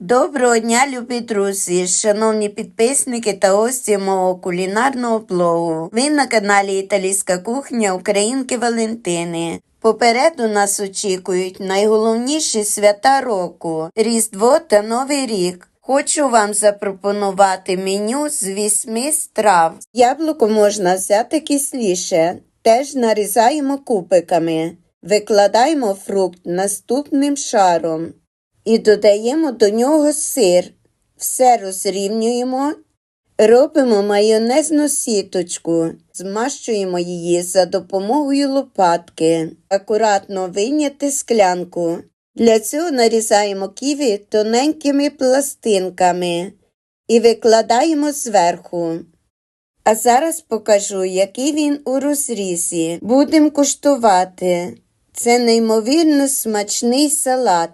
Доброго дня, любі друзі, шановні підписники та гості мого кулінарного блогу. Ви на каналі Італійська кухня Українки Валентини. Попереду нас очікують найголовніші свята року Різдво та Новий рік. Хочу вам запропонувати меню з вісьми страв. Яблуко можна взяти кисліше, теж нарізаємо кубиками. Викладаємо фрукт наступним шаром і додаємо до нього сир. Все розрівнюємо, робимо майонезну сіточку, змащуємо її за допомогою лопатки, акуратно вийняти склянку. Для цього нарізаємо ківі тоненькими пластинками і викладаємо зверху. А зараз покажу, який він у розрізі. Будемо куштувати. Це неймовірно смачний салат.